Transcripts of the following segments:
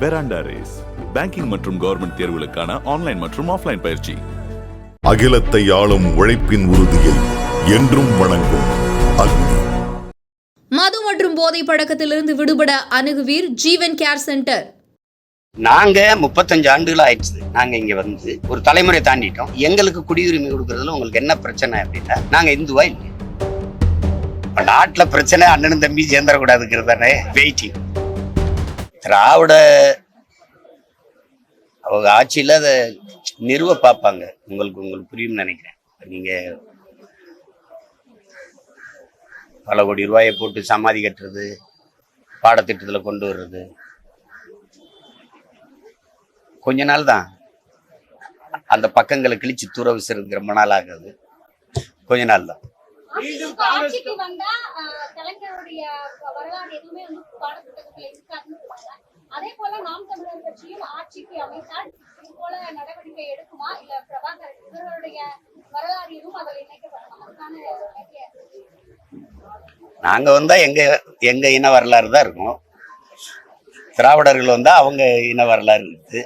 பெராண்டா race banking மற்றும் government தேர்வுகளுக்கான online மற்றும் ஆஃப்லைன் பயிற்சி. அகிலத்தை ஆளும் உழைப்பின் உறுதியை என்றும் வணங்கும் அக்னி. மது மற்றும் போதை பழக்கத்திலிருந்து விடுபட அணுகுவீர் ஜீவன் கேர் சென்டர். நாங்க முப்பத்தஞ்சு ஆண்டுகள் ஆயிடுச்சு. நாங்க இங்க வந்து ஒரு தலைமுறை தாண்டிட்டோம். எங்களுக்கு குடியுரிமை கொடுக்கறதுல உங்களுக்கு என்ன பிரச்சனை அப்படின்னா நாங்க இந்துவா இல்லை நாட்டுல பிரச்சனை அண்ணனும் தம்பி சேர்ந்துடக்கூடாதுங்கிறது தானே வெயிட்டிங் திராவிட அவங்க ஆட்சியில் அதை நிறுவ பார்ப்பாங்க. உங்களுக்கு உங்களுக்கு புரியும்னு நினைக்கிறேன். நீங்கள் பல கோடி ரூபாயை போட்டு சமாதி கட்டுறது பாடத்திட்டத்தில் கொண்டு வர்றது. கொஞ்ச நாள் தான். அந்த பக்கங்களை கிழிச்சு தூர விசிறது ரொம்ப நாள் ஆகுது. கொஞ்ச நாள் தான். அதிமுக ஆட்சிக்கு வந்தா கலைஞருடைய வரலாறு எதுவுமே வந்து பாடப்புத்தகத்துல இருக்காதுன்னு சொல்றாங்க. அதே போல நாம் தமிழர் கட்சியும் ஆட்சிக்கு அமைத்தால் இது போல நடவடிக்கை எடுக்குமா? இல்ல பிரபாகர் இவர்களுடைய வரலாறு எதுவும் அதில் இணைக்கப்படலாம்? அதுக்கான நிறைய நாங்க வந்தா எங்க எங்க இன வரலாறு தான் இருக்கும். திராவிடர்கள் வந்தா அவங்க இன வரலாறு இருக்குது.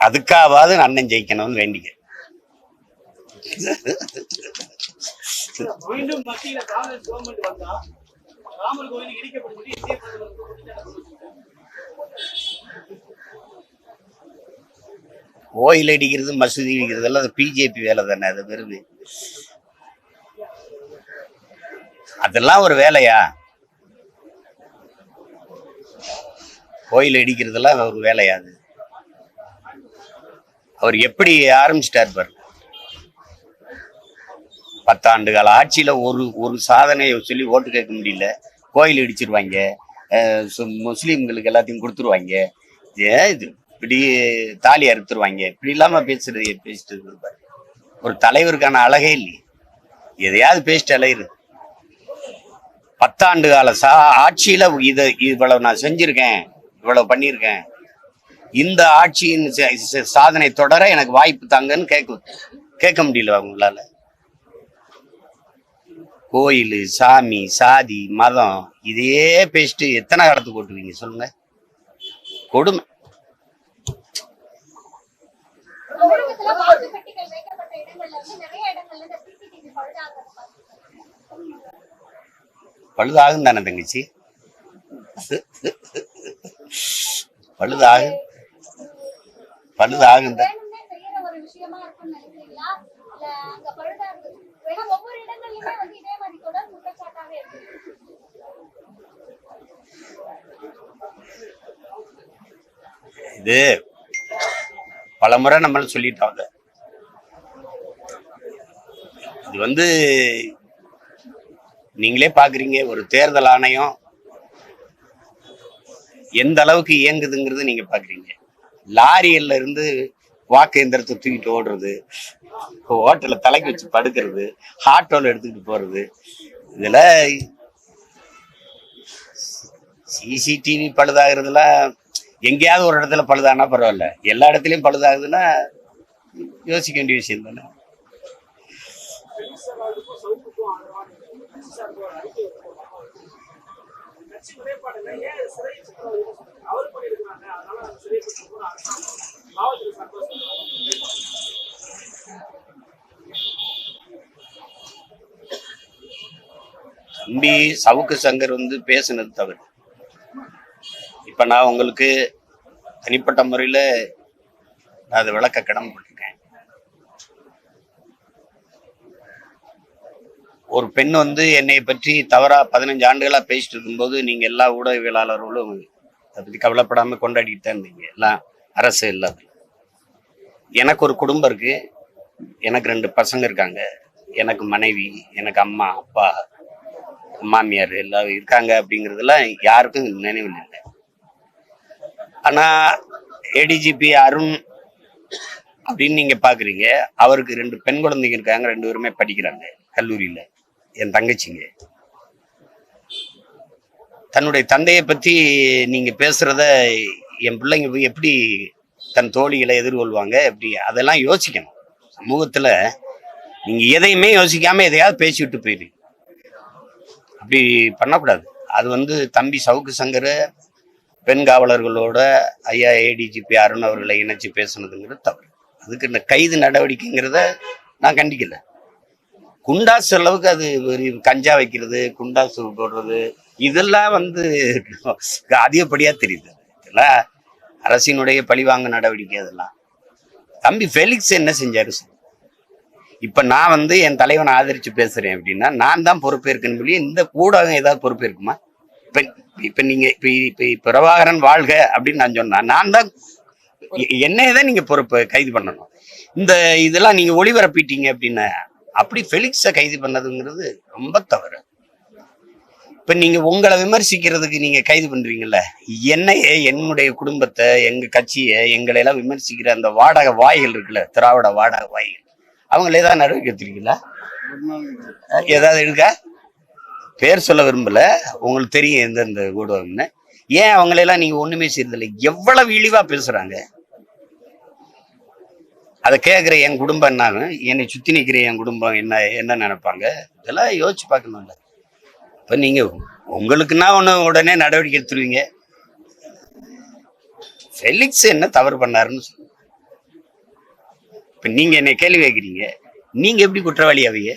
அதுக்காவது அண்ணன் ஜெயிக்கணும்னு வேண்டிக்க. மீண்டும் மத்தியில காங்கிரஸ் கவர்மெண்ட் வந்தா ராமர் கோவில் இடிக்கப்படும் இந்திய கோயில் அடிக்கிறது மசூதி இடிக்கிறது எல்லாம் அது பிஜேபி வேலை தானே அது வெறுது அதெல்லாம் ஒரு வேலையா? கோயில் இடிக்கிறதெல்லாம் ஒரு வேலையா அது? அவர் எப்படி ஆரம்பிச்சிட்டார் பாருங்க. பத்தாண்டு கால ஆட்சியில் ஒரு ஒரு சாதனையை சொல்லி ஓட்டு கேட்க முடியல. கோயில் இடிச்சிருவாங்க. சு- முஸ்லீம்களுக்கு எல்லாத்தையும் கொடுத்துருவாங்க. ஏன் இது இப்படி தாலி அறுத்துருவாங்க. இப்படி இல்லாமல் பேசுறது பேசிட்டு இருப்பாரு ஒரு தலைவருக்கான அழகே இல்லையே. எதையாவது பேசிட்டு அலையிரு பத்தாண்டு கால சா ஆட்சியில் இதை இவ்வளவு நான் செஞ்சுருக்கேன். இவ்வளவு பண்ணியிருக்கேன் இந்த ஆட்சியின் சாதனை தொடர எனக்கு வாய்ப்பு தாங்கன்னு கேட்க கேட்க முடியல அவங்களால. கோயில் சாமி சாதி மதம் இதையே பேசிட்டு எத்தனை காலத்துக்கு ஓட்டுவீங்க சொல்லுங்க. கொடுமை. பழுதாகும் தானே தங்கச்சி? பழுதாகும். பழுதாகும் தான். ஒவ்வொரு இடங்கள்லயுமே வந்து இதே மாதிரி தொடர் குற்றச்சாட்டாவே இருக்கு. இது பலமுறை நம்மள சொல்லிட்டோம் அதை இது வந்து நீங்களே பாக்குறீங்க ஒரு தேர்தல் ஆணையம் எந்த அளவுக்கு இயங்குதுங்கிறது நீங்க பாக்குறீங்க. லாரியல்ல இருந்து வாக்கு எந்திரத்தை தூக்கிட்டு ஓடுறது ஹோட்டல்ல தலைக்கு வச்சு படுக்கிறது ஹாட்டோல எடுத்துக்கிட்டு போறது இதுல சிசிடிவி பழுதாகிறதுலாம் எங்கேயாவது ஒரு இடத்துல பழுதானா பரவாயில்ல. எல்லா இடத்துலயும் பழுதாகுதுன்னா யோசிக்க வேண்டிய விஷயம் தானே. அவர் அதனால சிறை தம்பி சவுக்கு சங்கர் வந்து பேசுனது தவறு. இப்ப நான் உங்களுக்கு தனிப்பட்ட முறையில நான் அதை விளக்க கடமைப்பட்டிருக்கேன். ஒரு பெண் வந்து என்னை பற்றி தவறா பதினஞ்சு ஆண்டுகளா பேசிட்டு இருக்கும்போது நீங்க எல்லா ஊடகவியலாளர்களும் அதை பத்தி கவலைப்படாம கொண்டாடிட்டு தான் இருந்தீங்க. எல்லாம் அரசு இல்லாத. எனக்கு ஒரு குடும்பம் இருக்கு. எனக்கு ரெண்டு பசங்க இருக்காங்க. எனக்கு மனைவி எனக்கு அம்மா அப்பா மாமியார் எல்லாம் இருக்காங்க அப்படிங்கிறதுலாம் யாருக்கும் நினைவில் இல்லை. ஆனா ஏடிஜிபி அருண் அப்படின்னு நீங்க பாக்குறீங்க. அவருக்கு ரெண்டு பெண் குழந்தைங்க இருக்காங்க. ரெண்டு பேருமே படிக்கிறாங்க கல்லூரியில. என் தங்கச்சிங்க. தன்னுடைய தந்தையை பத்தி நீங்க பேசுறத என் பிள்ளைங்க போய் எப்படி தன் தோழிகளை எதிர்கொள்வாங்க எப்படி அதெல்லாம் யோசிக்கணும். சமூகத்துல நீங்க எதையுமே யோசிக்காம எதையாவது பேசிவிட்டு போயிடுங்க அப்படி பண்ணக்கூடாது. அது வந்து தம்பி சவுக்கு சங்கர் பெண் காவலர்களோட ஐயா ஏடிஜிபி அருண் அவர்களை இணைச்சு பேசுனதுங்கிறது தவறு அதுக்கு இந்த கைது நடவடிக்கைங்கிறத நான் கண்டிக்கல. குண்டாஸ் அளவுக்கு அது ஒரு கஞ்சா வைக்கிறது குண்டாசு போடுறது இதெல்லாம் வந்து அதிகப்படியா தெரியுது. இதெல்லாம் அரசினுடைய பழிவாங்க நடவடிக்கை அதெல்லாம். தம்பி ஃபெலிக்ஸ் என்ன செஞ்சாரு? சொல்லு. இப்போ நான் வந்து என் தலைவனை ஆதரித்து பேசுகிறேன் அப்படின்னா நான் தான் பொறுப்பேற்கன்னு சொல்லி இந்த ஊடகம் ஏதாவது பொறுப்பேற்குமா? இப்போ இப்போ நீங்கள் இப்போ இப்போ பிரபாகரன் வாழ்க அப்படின்னு நான் சொன்னேன் நான் தான் என்னைய தான் நீங்க பொறுப்பு கைது பண்ணணும். இந்த இதெல்லாம் நீங்கள் ஒளிபரப்பிட்டீங்க அப்படின்னா அப்படி ஃபெலிக்ஸை கைது பண்ணதுங்கிறது ரொம்ப தவறு. இப்போ நீங்கள் உங்களை விமர்சிக்கிறதுக்கு நீங்க கைது பண்றீங்கல்ல என்னைய என்னுடைய குடும்பத்தை எங்கள் கட்சியை எங்களை எல்லாம் விமர்சிக்கிற அந்த வாடகை வாய்கள் இருக்குல்ல திராவிட வாடகை வாய்கள். அவங்கள ஏதாவது நடவடிக்கை எடுத்துருக்கீங்களா? ஏதாவது எடுக்க பேர் சொல்ல விரும்பல. உங்களுக்கு தெரியும் எந்தெந்த ஊடகம்னு ஏன் அவங்களெல்லாம் நீங்க ஒண்ணுமே செய்யறதில்லை எவ்வளவு இழிவா பேசுறாங்க? அதை கேட்குற என் குடும்பம் என்னன்னு என்னை சுற்றி நிற்கிற என் குடும்பம் என்ன என்ன நினைப்பாங்க? இதெல்லாம் யோசிச்சு பார்க்கணும்ல. இப்போ நீங்கள் உங்களுக்குன்னா ஒன்று உடனே நடவடிக்கை எடுத்துருவீங்க. ஃபெலிக்ஸ் என்ன தவறு பண்ணாருன்னு இப்போ நீங்கள் என்னை கேள்வி கேட்குறீங்க. நீங்கள் எப்படி குற்றவாளி அவைய?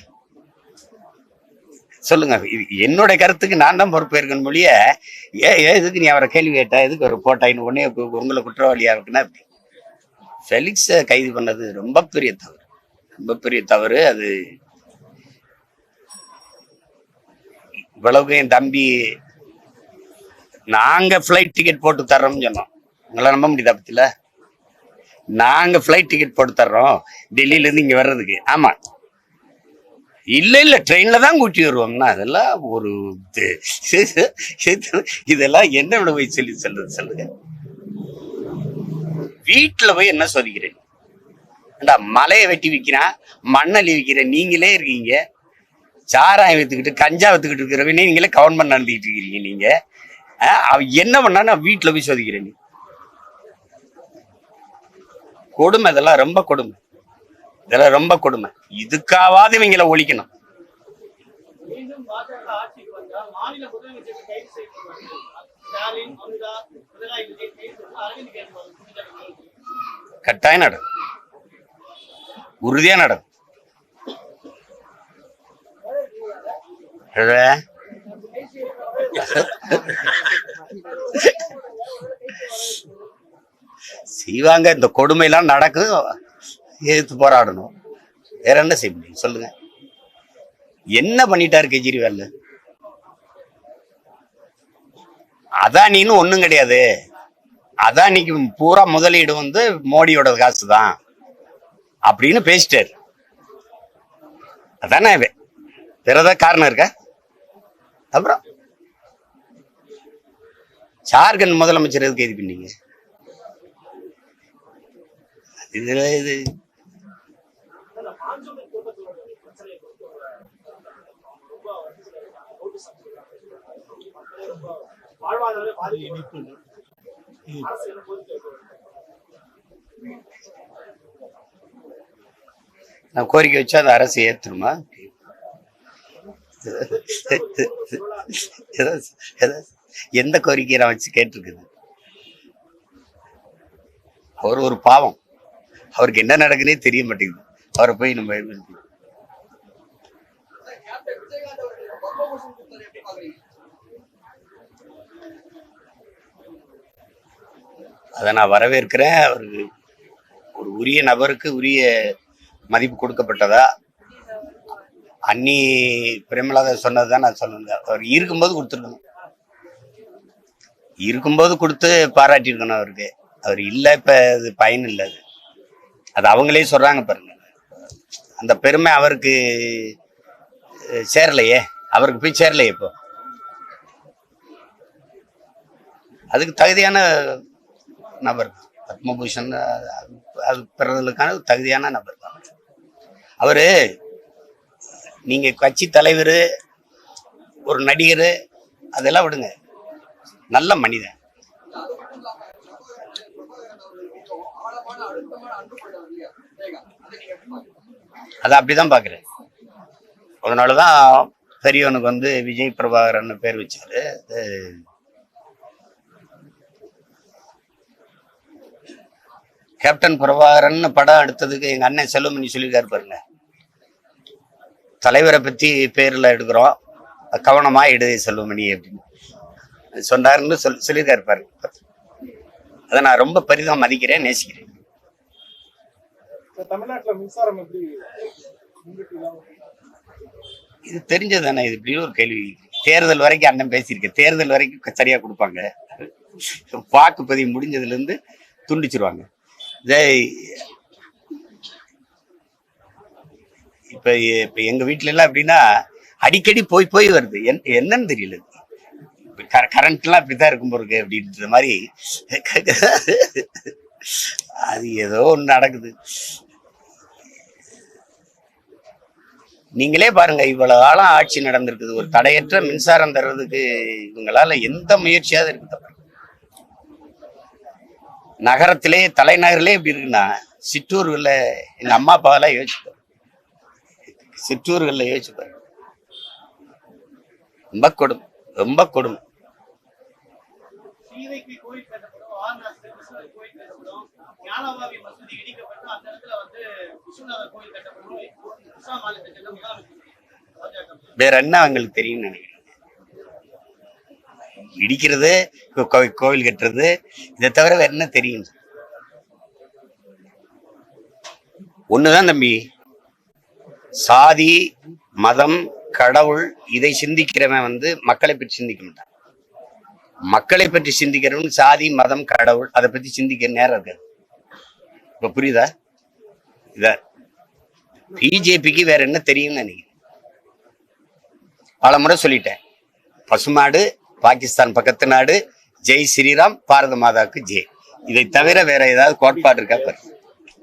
சொல்லுங்க இது என்னோட கருத்துக்கு நான் தான் பொறுப்பேற்கணும் மொழிய ஏ ஏ, எதுக்கு நீ அவரை கேள்வி கேட்டா எதுக்கு ஒரு போட்டாயின்னு உடனே உங்களை குற்றவாளியா இருக்குன்னா எப்படி? ஃபெலிக்ஸை கைது பண்ணது ரொம்ப பெரிய தவறு. ரொம்ப பெரிய தவறு அது இவ்வளவுக்கு என் தம்பி நாங்கள் ஃப்ளைட் டிக்கெட் போட்டு தர்றோம்னு சொன்னோம். உங்களை நம்ப முடியுதா பத்தில? நாங்க ஃப்ளைட் டிக்கெட் போட்டு தர்றோம் டெல்லியில இருந்து இங்க வர்றதுக்கு. ஆமா. இல்ல இல்ல ட்ரெயின்ல தான் கூட்டி வருவோம்னா அதெல்லாம் ஒரு இதெல்லாம் என்ன விட போய் சொல்லி சொல்றது சொல்லுங்க. வீட்டுல போய் என்ன சோதிக்கிறேன் ஏண்டா மலையை வெட்டி விற்கிறான் மண்ணள்ளி விற்கிற நீங்களே இருக்கீங்க. சாராயம் வித்துக்கிட்டு கஞ்சா வித்துக்கிட்டு இருக்கிறவங்க நீங்களே கவர்மெண்ட் நடந்துக்கிட்டு இருக்கிறீங்க நீங்க. அவன் என்ன பண்ணா நான் வீட்டுல போய் சோதிக்கிறேன் நீ கொடுமை இதெல்லாம் ரொம்ப கொடுமை. இதெல்லாம் ரொம்ப கொடுமை. இதுக்காவது இவங்களை ஒழிக்கணும். கட்டாயம் நடக்கும். உறுதியா நடக்கும். செய்வாங்க. இந்த கொடுமையெல்லாம் நடக்கும் எதிர்த்து போராடணும். வேற என்ன செய்ய முடியும்? சொல்லுங்க. என்ன பண்ணிட்டாரு கெஜ்ரிவால்? அதானின்னு ஒன்றும் கிடையாது. அதானிக்கு பூரா முதலீடு வந்து மோடியோட காசு தான் அப்படின்னு பேசிட்டாரு. அதானே வேற ஏதாவது காரணம் இருக்கா? அப்புறம்? ஜார்க்கண்ட் முதலமைச்சர் எதுக்கு இது பண்ணீங்க இதுல இது அந்த மாஞ்சோலை குடும்பத்தோட பிரச்சனையை பொறுத்தவரை ரொம்ப நோட்டீஸ் மக்களே ரொம்ப வாழ்வாதாரமே பாதிக்கப்பட்டு அரசு என்ன இதுல இது நான் கோரிக்கை வச்சா அந்த அரசு ஏத்துருமா? எந்த கோரிக்கையை நான் வச்சு கேட்டிருக்குது? அவர் ஒரு பாவம். அவருக்கு என்ன நடக்குன்னே தெரிய மாட்டேங்குது. அவரை போய் நம்ம அதை நான் வரவேற்கிறேன். அவருக்கு ஒரு உரிய நபருக்கு உரிய மதிப்பு கொடுக்கப்பட்டதா? அன்னி பிரேமலாதா சொன்னதுதான் நான் சொன்னேன் அவர் இருக்கும்போது கொடுத்துருக்கணும். இருக்கும்போது கொடுத்து பாராட்டியிருக்கணும் அவருக்கு. அவர் இல்லை இப்போ அது பயன் இல்லை அது. அது அவங்களே சொல்றாங்க பாருங்க. அந்த பெருமை அவருக்கு சேரலையே. அவருக்கு போய் சேரலையே இப்போ. அதுக்கு தகுதியான நபர் பத்மபூஷன் அது- அது- தகுதியான நபர் தான் அவரு நீங்க கட்சி தலைவர் ஒரு நடிகர் அதெல்லாம் விடுங்க. நல்ல மனிதன். அதை அப்படிதான் பாக்குறேன் அதனாலதான் பெரியவனுக்கு வந்து விஜய் பிரபாகரன் பேர் வச்சாரு. கேப்டன் பிரபாகரன் படம் எடுத்ததுக்கு எங்க அண்ணன் செல்வமணி சொல்லியிருக்காரு பாருங்க. தலைவரை பத்தி பேர்ல எடுக்கிறோம். கவனமா எடு செல்வமணி அப்படின்னு. சொன்னாருன்னு சொல் சொல்லியிருக்காரு பாருங்க. அதை நான் ரொம்ப பெரிதாக மதிக்கிறேன் நேசிக்கிறேன். தமிழ்நாட்டுல மின்சாரம் எப்படி இது தெரிஞ்சது தானே இது இப்படி ஒரு கேள்வி. தேர்தல் வரைக்கும் அண்ணன் பேசியிருக்கேன் தேர்தல் வரைக்கும் சரியா கொடுப்பாங்க. வாக்குப்பதிவு முடிஞ்சதுல இருந்து துண்டிச்சிருவாங்க. இதே இப்ப இப்போ எங்க வீட்ல எல்லாம் எப்படின்னா அடிக்கடி போய் போய் வருது. என்- என்னன்னு தெரியல. கரண்ட் எல்லாம் இப்படித்தான் இருக்கும் போருக்கு அப்படின்ற மாதிரி. அது ஏதோ ஒண்ணு நடக்குது. நீங்களே பாருங்க இவ்வளவு காலம் ஆட்சி நடந்திருக்குது. ஒரு தடையற்ற மின்சாரம் தர்றதுக்கு இவங்களால எந்த முயற்சியாவது இருக்குது தவிர நகரத்திலே தலைநகரிலே இப்படி இருக்குன்னா சிற்றூர்களில் எங்க அம்மா அப்பாவெல்லாம் யோசிப்பார் சிற்றூர்களில் யோசிப்பார் யோசிச்சு ரொம்ப கொடும் ரொம்ப கொடும். ஞானவாவி மசூதி இடிக்கப்பட்டு அந்த இடத்துல வந்து விஸ்வநாதர் கோயில் கட்டப்படும் உஷா மாநில திட்டம் முதலமைச்சர். வேற என்ன அவங்களுக்கு தெரியும் நினைக்கிறேன் இடிக்கிறது கோவில் கட்டுறது இதை தவிர வேற என்ன தெரியும்? ஒண்ணுதான் தம்பி. சாதி மதம் கடவுள் இதை சிந்திக்கிறவன் வந்து மக்களை பற்றி சிந்திக்க மாட்டான். மக்களை பற்றி சிந்திக்கிறவன் சாதி மதம் கடவுள் அதை பத்தி சிந்திக்க நேரம் இருக்காது. இப்ப புரியுதா? இத பிஜேபிக்கு வேற என்ன தெரியும்னு நினைக்கிறேன். பல முறை சொல்லிட்டேன். பசுமாடு பாகிஸ்தான் பக்கத்து நாடு ஜெய் ஸ்ரீராம் பாரத மாதாவுக்கு ஜெய். இதை தவிர வேற ஏதாவது கோட்பாடு இருக்கா? பாரு.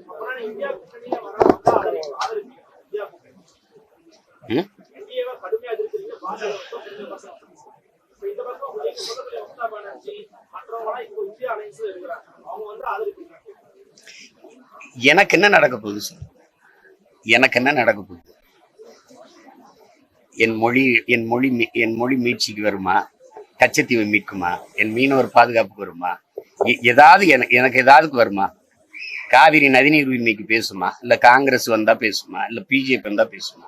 அப்புறம் இந்தியா இந்தியா கூட்டணி ம்? என்டிஏவை கடுமையா எதிர்க்கிறீங்க இந்த பக்கம் எனக்கு என்ன நடக்க போகுது சார் எனக்கு என்ன நடக்க போகுது? என் மொழி என் மொழி என் மொழி மீட்சிக்கு வருமா? கச்சத்தீவை மீட்குமா? என் மீனவர் பாதுகாப்புக்கு வருமா? ஏதாவது எனக்கு எனக்கு ஏதாவது வருமா? காவிரி நதிநீர் உரிமைக்கு பேசுமா? இல்ல காங்கிரஸ் வந்தா பேசுமா? இல்ல பிஜேபி வந்தா பேசுமா?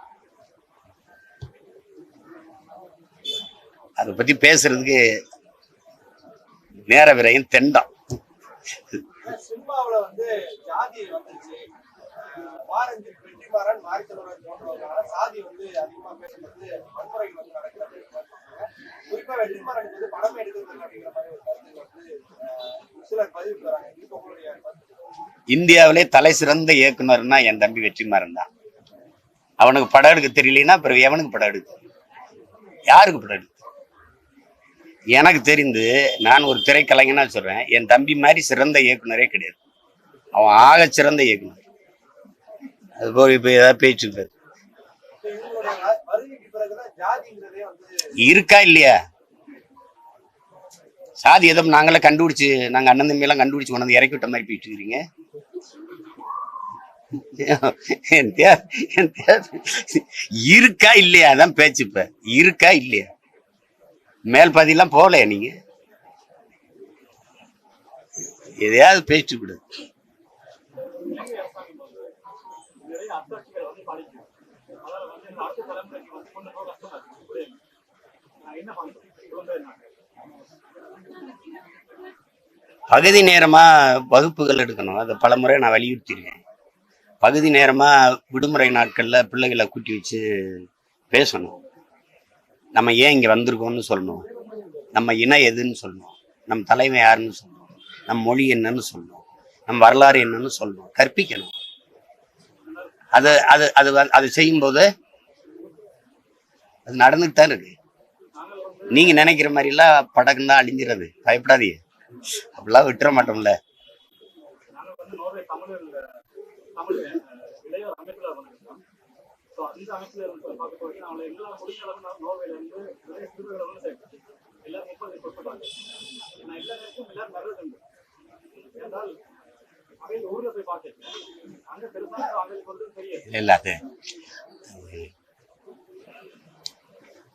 அதை பத்தி பேசுறதுக்கு நேர விரையும் தெண்டம். சினிமாவுல வந்து ஜாதி வந்துருச்சு. அஹ் மாறஞ்சி வெற்றிமாறன் மாரித்தலைவர் போன்றவங்களால சாதி வந்து அதிகமாக பேசுறது வன்முறைகள் வந்து நடக்கிறது அப்படின்னு சொல்றாங்க. குறிப்பா வந்து படமே எடுக்கிறது அப்படிங்கிற மாதிரி ஒரு கருத்து வந்து சிலர் பதிவு வராங்க இப்போ உங்களுடைய இந்தியாவிலே தலை சிறந்த இயக்குனர்னா என் தம்பி வெற்றிமாறன் தான். அவனுக்கு படம் எடுக்க தெரியலனா பிறகு எவனுக்கு படம் எடுக்க யாருக்கு படம் எடுக்க எனக்கு தெரிந்து நான் ஒரு திரைக்கலைஞனா சொல்றேன். என் தம்பி மாதிரி சிறந்த இயக்குனரே கிடையாது. அவன் ஆக சிறந்த இயக்குனர். அது போல் இப்போ ஏதாவது பேச்சு இருக்காது இருக்கா இல்லையா? சாதி எதுவும் நாங்களே கண்டுபிடிச்சு நாங்கள் அண்ணன் தம்பியெல்லாம் கண்டுபிடிச்சு கொண்டு வந்து இறக்கி விட்ட மாதிரி போயிட்டு இருக்கிறீங்க. இருக்கா இல்லையா? அதான் பேச்சு இப்ப. இருக்கா இல்லையா? மேல் பாதிலாம் போகலையா நீங்க? எதையாவது பேசிட்டு விடு. பகுதி நேரமா வகுப்புகள் எடுக்கணும். அதை பல முறை நான் வலியுறுத்தியிருக்கேன். பகுதி நேரமா விடுமுறை நாட்கள்ல பிள்ளைகளை கூட்டி வச்சு பேசணும். நம்ம ஏன் இங்க வந்திருக்கோம்னு சொல்லணும். நம்ம இனம் எதுன்னு சொல்லணும். நம் தலைமை யாருன்னு சொல்லணும். நம் மொழி என்னன்னு சொல்லணும். நம் வரலாறு என்னன்னு சொல்லணும். கற்பிக்கணும். அது அது அது அது செய்யும்போது அது நடந்துட்டு தான் இருக்கு. நீங்க நினைக்கிற மாதிரி எல்லாம் படகு தான் அழிஞ்சிடறது பயப்படாதீங்க. அப்படிலாம் விட்டுற மாட்டோம்ல. ஸோ அந்த அமைப்பில் இருந்து பார்க்க போய் அவங்களை எல்லா முடிஞ்ச அளவு நான் நிறைய சிறுவர்களும் வந்து எல்லாரும் முப்பது கொடுத்துட்டாங்க நான் எல்லா நேரத்துக்கும் எல்லாரும் வர்றதுண்டு என்றால் அவையில் ஊரில் போய் பார்த்தேன் அங்கே பெருசாக அவங்களுக்கு வந்து தெரியும் எல்லாத்தையும்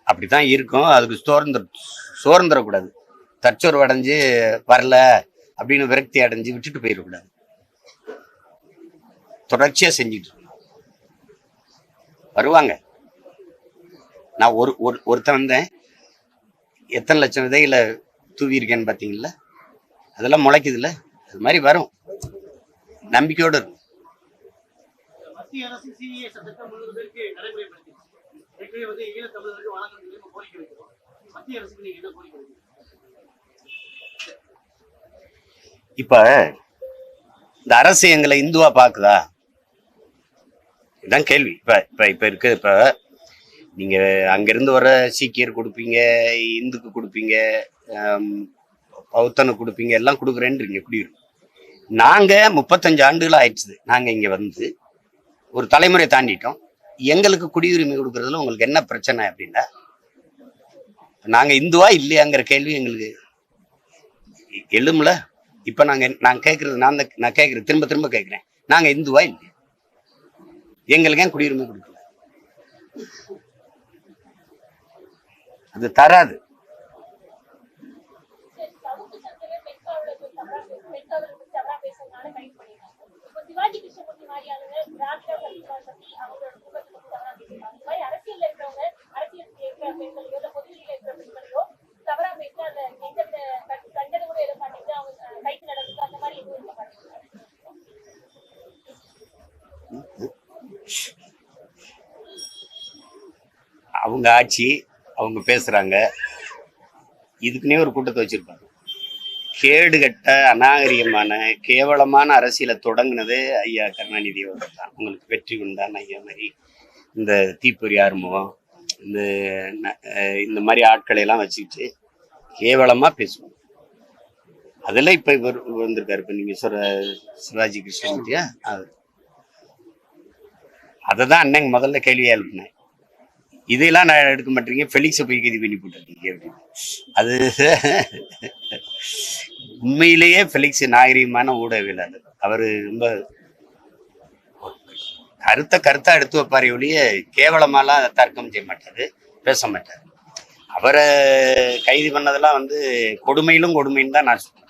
அப்படித்தான் இருக்கும். அதுக்கு சோர்ந்துட சோர்ந்துடக்கூடாது தற்சோர்வு அடைஞ்சு வரல அப்படின்னு விரக்தி அடைஞ்சு விட்டுட்டு போயிடக்கூடாது தொடர்ச்சியாக செஞ்சுட்டு நான் ஒரு ஒரு ஒருத்தன் வந்தேன். எத்தனை லட்சம் விதைகளை தூவியிருக்கேன்னு பார்த்தீங்களா அதெல்லாம் முளைக்குதுல்ல? அது மாதிரி வரும். நம்பிக்கையோடு இருக்கும். இப்ப இந்த அரசு எங்களை இந்துவா பாக்குதா? இதுதான் கேள்வி. இப்ப இப்போ இப்போ இருக்கு இப்போ நீங்க அங்கிருந்து வர சீக்கியர் கொடுப்பீங்க இந்துக்கு கொடுப்பீங்க ஆம், பௌத்தனுக்கு கொடுப்பீங்க எல்லாம் கொடுக்குறேன்றீங்க குடியிருக்கு நாங்க முப்பத்தஞ்சு ஆண்டுகள் ஆயிடுச்சுது நாங்க இங்க வந்து ஒரு தலைமுறை தாண்டிட்டோம். எங்களுக்கு குடியுரிமை கொடுக்கறதுல உங்களுக்கு என்ன பிரச்சனை அப்படின்னா நாங்க இந்துவா இல்லையாங்கிற கேள்வி எங்களுக்கு எழும்ல? இப்போ நாங்க நான் கேட்கறது நான் நான் கேட்கறது திரும்ப திரும்ப கேட்குறேன் நாங்க இந்துவா இல்லையா? எங்களுக்கு ஏன் குடியுரிமை கொடுக்கல. அது தராது. சரி, அவங்க ஆட்சி அவங்க பேசுறாங்க. இதுக்குன்னே ஒரு கூட்டத்தை வச்சிருப்பாங்க. கேடுகட்ட அநாகரிகமான கேவலமான அரசியலை தொடங்கினது ஐயா கருணாநிதி அவர்கள் தான். உங்களுக்கு வெற்றி உண்டான ஐயா மாதிரி இந்த தீப்பொறி ஆர்முகம் இந்த இந்த மாதிரி ஆட்களை எல்லாம் வச்சுக்கிட்டு கேவலமா பேசுவோம். அதெல்லாம் இப்ப இவர் வந்திருக்காரு. இப்ப நீங்க சொல்கிற சிவாஜி கிருஷ்ணமூர்த்தியா? அது அதை தான் அண்ணன் முதல்ல கேள்வியாக எழுப்பினேன். இதெல்லாம் நான் எடுக்க மாட்டேங்க ஃபெலிக்ஸை போய் கைது பண்ணி போட்டிருக்கீங்க அப்படின்னு. அது உண்மையிலேயே ஃபெலிக்ஸ் நாகரிகமான ஊடகவியலாளர். அவர் ரொம்ப கருத்தை கருத்தா எடுத்து வைப்பார் ஒழிய கேவலமாலாம் தர்க்கம் செய்ய மாட்டாரு பேச மாட்டார். அவரை கைது பண்ணதெல்லாம் வந்து கொடுமையிலும் கொடுமைன்னு தான் நான் சொல்றேன்.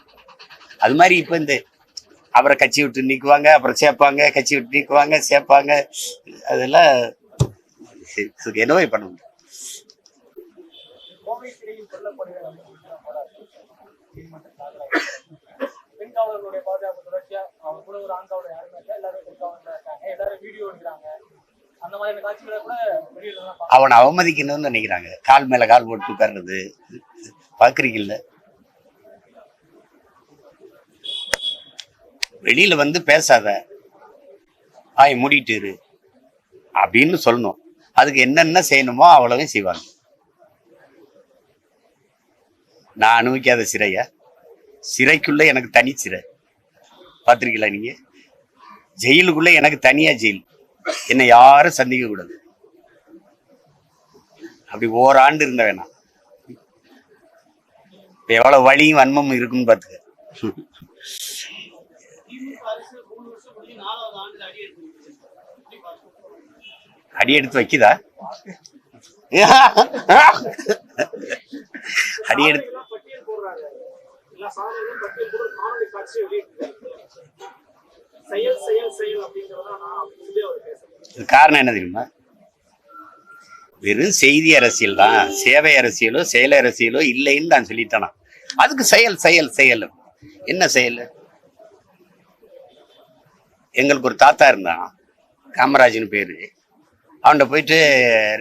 அது மாதிரி இப்போ இந்த அவரை கட்சி விட்டு நீக்குவாங்க அப்புறம் சேர்ப்பாங்க கட்சி விட்டு நீக்குவாங்க சேர்ப்பாங்க. அதெல்லாம் என்னவே பண்ண முடியும்? அவனை அவமதிக்கணும்னு நினைக்கிறாங்க. கால் மேல கால் போட்டு உட்கார்றது. பாக்குறீங்கல்ல வெளியில வந்து பேசாத. ஆய் மூடிட்டு இரு. அப்படின்னு சொல்லணும். அதுக்கு என்னென்ன செய்யணுமோ அவ்வளவும் செய்வாங்க. நான் அனுபவிக்காத சிறையா. சிறைக்குள்ள எனக்கு தனி சிறை. பார்த்திருக்கீங்களா நீங்க? ஜெயிலுக்குள்ள எனக்கு தனியா ஜெயில். என்னை யாரும் சந்திக்க கூடாது. அப்படி ஓராண்டு இருந்த வேணாம். இப்ப எவ்வளவு வலியும் வன்மமும் இருக்குன்னு பாத்துக்க திமுக அரசு மூணு வருஷம் முடிஞ்சு நாலாவது ஆண்டு அடி எடுத்து எப்படி பார்க்கணும் அடி எடுத்து வைக்குதா அடி எடுத்து எல்லாம் பட்டியல் போடுறாங்க எல்லா சாதனைகளும் பட்டியல் போடுற காணொலி காட்சி வெளியிட்டு செயல் செயல் செயல் அப்படிங்கறத நான் அப்படி சொல்லி அவர் பேசுறேன் இது காரணம் என்ன தெரியுமா? வெறும் செய்தி அரசியல் தான். சேவை அரசியலோ செயல் அரசியலோ இல்லைன்னு நான் சொல்லிட்டேனா. அதுக்கு செயல் செயல் செயல். என்ன செயல்? எங்களுக்கு ஒரு தாத்தா இருந்தான். காமராஜன் பேரு. அவன்கிட்ட போயிட்டு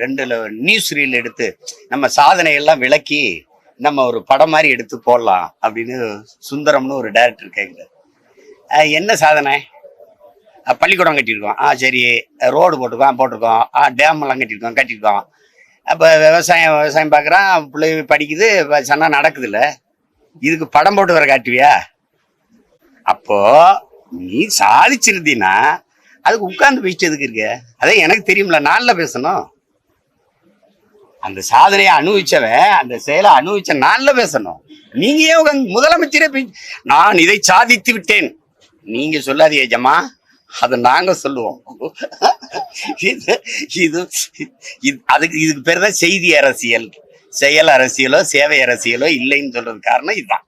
ரெண்டு நியூஸ் ரீல் எடுத்து நம்ம சாதனையெல்லாம் விளக்கி நம்ம ஒரு படம் மாதிரி எடுத்து போடலாம் அப்படின்னு சுந்தரம்னு ஒரு டேரக்டர் கேட்குறாரு என்ன சாதனை? பள்ளிக்கூடம் கட்டியிருக்கோம். ஆ சரி. ரோடு போட்டிருக்கோம் போட்டிருக்கோம். ஆ டேம் எல்லாம் கட்டியிருக்கோம் கட்டியிருக்கோம். அப்போ விவசாயம் விவசாயம் பார்க்குறான் பிள்ளை படிக்குது சன்னா நடக்குது இல்லை இதுக்கு படம் போட்டு வர காட்டுவியா? அப்போ நீ சாதிச்சிருந்தீன்னா அதுக்கு உட்கார்ந்து பேசிட்டு எதுக்கு இருக்க? அதே எனக்கு தெரியும்ல நான்ல பேசணும். அந்த சாதனையை அனுபவிச்சவன் அந்த செயலை அனுபவிச்ச நான்ல பேசணும். நீங்க ஏன் முதலமைச்சரே நான் இதை சாதித்து விட்டேன். நீங்க சொல்லாதீங்க ஜம்மா. அதை நாங்க சொல்லுவோம். இது இது இது- அதுக்கு இதுக்கு பேர் தான் செய்தி அரசியல். செயல் அரசியலோ சேவை அரசியலோ இல்லைன்னு சொல்றது காரணம் இதுதான்.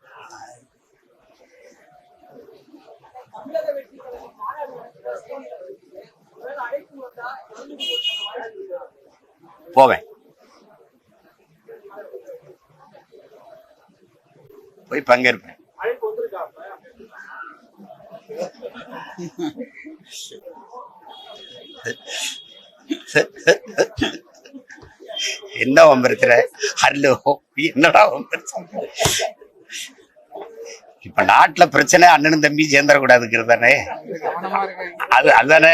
போவேன். போய் பங்கேற்பேன். என்ன வம்பருக்கிற? ஹலோ என்னடா வம்பரு இப்ப நாட்டுல பிரச்சனை அண்ணனும் தம்பி சேர்ந்துடக்கூடாதுங்கிறது தானே அது அதுதானே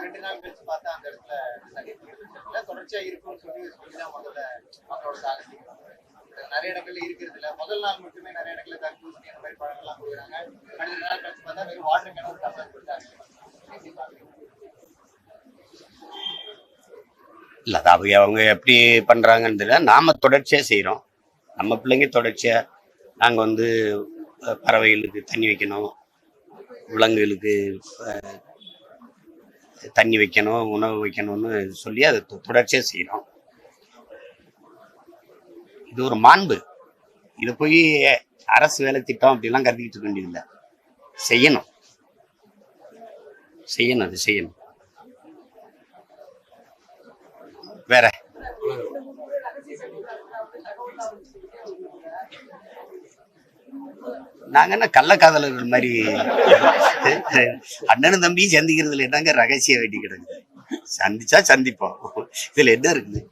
ரெண்டு நாள் கழிச்சு பார்த்தா அந்த இடத்துல தண்ணீர் தொடர்ச்சியா இருக்கும்னு சொல்லி சொல்லிதான் முதல்ல மக்களோட தாக்கத்துக்கு நிறைய இடங்கள்ல இருக்கிறது இல்ல. முதல் நாள் மட்டுமே நிறைய இடங்கள்ல தர்பூசணி அந்த மாதிரி பழங்கள்லாம் கொடுக்குறாங்க. அடுத்த நாள் கழிச்சு பார்த்தா வெறும் வாட்டர் கேன ஒரு டம்ளர் கொடுத்தாங்க இல்லை அது அவங்க அவங்க எப்படி பண்ணுறாங்கன்னு தெரியல. நாம் தொடர்ச்சியாக செய்கிறோம் நம்ம பிள்ளைங்க தொடர்ச்சியாக நாங்கள் வந்து பறவைகளுக்கு தண்ணி வைக்கணும் விலங்குகளுக்கு தண்ணி வைக்கணும் உணவு வைக்கணும்னு சொல்லி அதை தொடர்ச்சியாக தொடர்ச்சியா இது ஒரு மாண்பு. இதை போய் அரசு வேலை திட்டம் அப்படிலாம் கருதிக்கிட்டு இருக்க வேண்டியதில்லை. செய்யணும். செய்யணும் அது செய்யணும். வேற? நாங்க என்ன கள்ளக்காதலர்கள் மாதிரி? அண்ணனும் தம்பியும் சந்திக்கிறதுல என்னங்க ரகசிய வேண்டி கிடக்குது? சந்திச்சா சந்திப்போம். இதுல என்ன இருக்குது?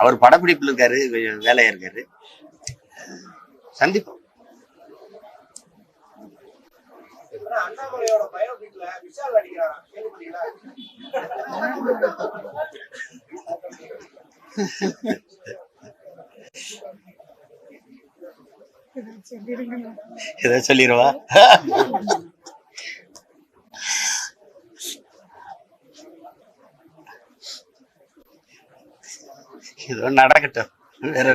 அவர் படப்பிடிப்புல இருக்காரு கொஞ்சம் வேலையா இருக்காரு. சந்திப்போம். அண்ணாமலையோட ஏதோ சொல்லிடுவா ஏதோ நடக்கட்டும். வேற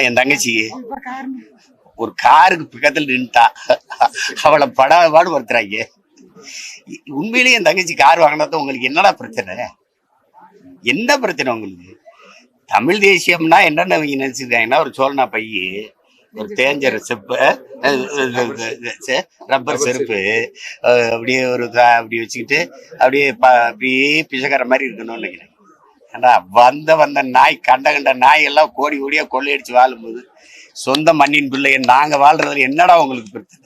என் தங்கச்சி ஒரு காருக்கு பக்கத்துல நின்ட்டா அவளை படாத பாடு படுத்துறாங்க. உண்மையிலேயே என் தங்கச்சி கார் வாங்கினது உங்களுக்கு என்னடா பிரச்சனை? என்ன பிரச்சனை உங்களுக்கு? தமிழ் தேசியம்னா என்னென்ன அவங்க நினைச்சிருக்காங்கன்னா ஒரு சோழனா பைய ஒரு தேஞ்ச செப்பு ரப்பர் செருப்பு அப்படியே ஒரு அப்படி வச்சுக்கிட்டு அப்படியே அப்படியே பிச்சைக்கார மாதிரி இருக்கணும்னு நினைக்கிறேன். ஏன்னா வந்த வந்த நாய் கண்ட கண்ட நாய் எல்லாம் கோடி கோடியா கொள்ளையடிச்சு வாழும்போது சொந்த மண்ணின் பிள்ளைய நாங்க வாழ்றதுல என்னடா உங்களுக்கு பிரச்சனை?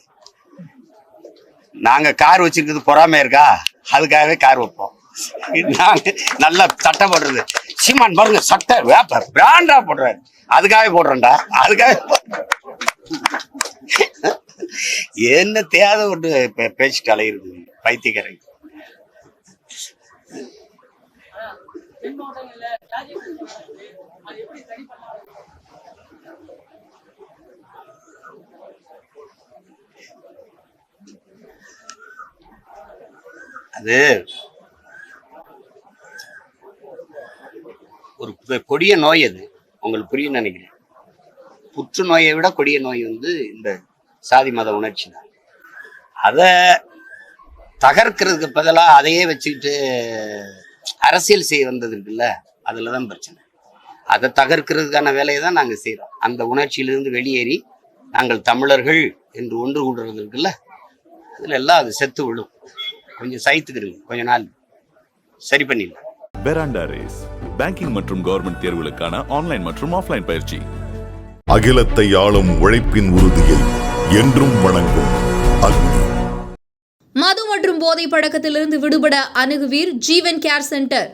நாங்க கார் வச்சிருக்கிறது பொறாமை இருக்கா? அதுக்காகவே கார் வைப்போம். நாங்க நல்லா சட்டை போடுறது. சீமான் பாருங்க சட்டை வேப்பர் பிராண்டா போடுறாரு. அதுக்காக போடுறேன்டா அதுக்காக என்ன தேவை ஒன்று பேச்சு பேசிட்டு அலையிறது பைத்தியக்காரங்க அது ஒரு கொடிய நோய் அது. உங்களுக்கு புரியும் நினைக்கிறேன். புற்றுநோயை விட கொடிய நோய் வந்து இந்த சாதி மத உணர்ச்சி தான். அதை தகர்க்கிறதுக்கு பதிலாக அதையே வச்சுக்கிட்டு அரசியல் செய்ய வந்தது இருக்குல்ல அதில் தான் பிரச்சனை. அதை தகர்க்கிறதுக்கான வேலையை தான் நாங்கள் செய்கிறோம் அந்த உணர்ச்சியிலிருந்து வெளியேறி நாங்கள் தமிழர்கள் என்று ஒன்று கூடுறது இருக்குல்ல அதில் எல்லாம் அது செத்து விழும். கொஞ்சம் சைத்துக்கிறீங்க கொஞ்ச நாள். சரி பண்ணிடலாம் பெராண்டா ரேஸ் பேங்கிங் மற்றும் கவர்மெண்ட் தேர்வுகளுக்கான ஆன்லைன் மற்றும் ஆஃப்லைன் பயிற்சி. அகிலத்தை ஆளும் உழைப்பின் உறுதியை என்றும் வணங்கும் அக்னி. மது மற்றும் போதை பழக்கத்திலிருந்து விடுபட அணுகுவீர் ஜீவன் கேர் சென்டர்.